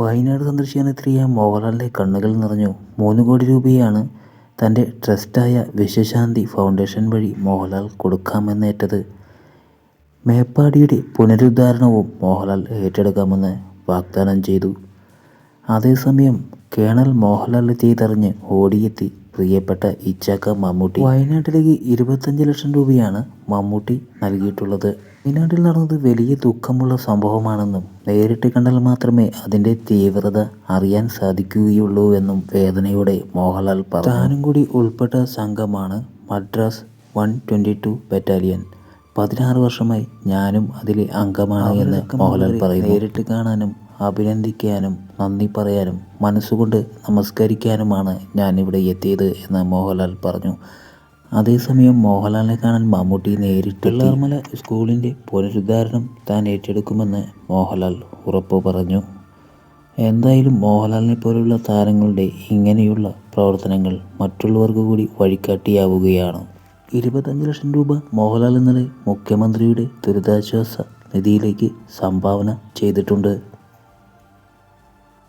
വയനാട് സന്ദർശിക്കാനെത്തിയ മോഹൻലാലിന്റെ കണ്ണുകൾ നിറഞ്ഞു. മൂന്ന് കോടി രൂപയാണ് തന്റെ ട്രസ്റ്റായ വിശ്വശാന്തി ഫൗണ്ടേഷൻ വഴി മോഹൻലാൽ കൊടുക്കാമെന്നേറ്റത്. മേപ്പാടിയുടെ പുനരുദ്ധാരണവും മോഹൻലാൽ ഏറ്റെടുക്കാമെന്ന് വാഗ്ദാനം ചെയ്തു. അതേസമയം കേണൽ മോഹൻലാൽ ചെയ്തറിഞ്ഞ് ഓടിയെത്തി പ്രിയപ്പെട്ട ഇച്ചാക്ക മമ്മൂട്ടി. വയനാട്ടിലേക്ക് ഇരുപത്തഞ്ച് ലക്ഷം രൂപയാണ് മമ്മൂട്ടി നൽകിയിട്ടുള്ളത്. വയനാട്ടിൽ നടന്നത് വലിയ ദുഃഖമുള്ള സംഭവമാണെന്നും നേരിട്ട് കണ്ടാൽ മാത്രമേ അതിന്റെ തീവ്രത അറിയാൻ സാധിക്കുകയുള്ളൂ എന്നും വേദനയോടെ മോഹൻലാൽ പറഞ്ഞു. താനും കൂടി ഉൾപ്പെട്ട സംഘമാണ് Madras one twenty two battalion. പതിനാറ് വർഷമായി ഞാനും അതിലെ അംഗമാണ് എന്ന് മോഹൻലാൽ പറയുന്നു. നേരിട്ട് കാണാനും അഭിനന്ദിക്കാനും നന്ദി പറയാനും മനസ്സുകൊണ്ട് നമസ്കരിക്കാനുമാണ് ഞാൻ ഇവിടെ എത്തിയത് എന്ന് മോഹൻലാൽ പറഞ്ഞു. അതേസമയം മോഹൻലാലിനെ കാണാൻ മമ്മൂട്ടി നേരിട്ട് പിള്ളാർമല സ്കൂളിന്റെ പുനരുദ്ധാരണം താൻ ഏറ്റെടുക്കുമെന്ന് മോഹൻലാൽ ഉറപ്പ് പറഞ്ഞു. എന്തായാലും മോഹൻലാലിനെ പോലുള്ള താരങ്ങളുടെ ഇങ്ങനെയുള്ള പ്രവർത്തനങ്ങൾ മറ്റുള്ളവർക്ക് കൂടി വഴികാട്ടിയാവുകയാണ്. ഇരുപത്തഞ്ച് ലക്ഷം രൂപ മോഹൻലാൽ ഇന്നലെ മുഖ്യമന്ത്രിയുടെ ദുരിതാശ്വാസ നിധിയിലേക്ക് സംഭാവന ചെയ്തിട്ടുണ്ട്.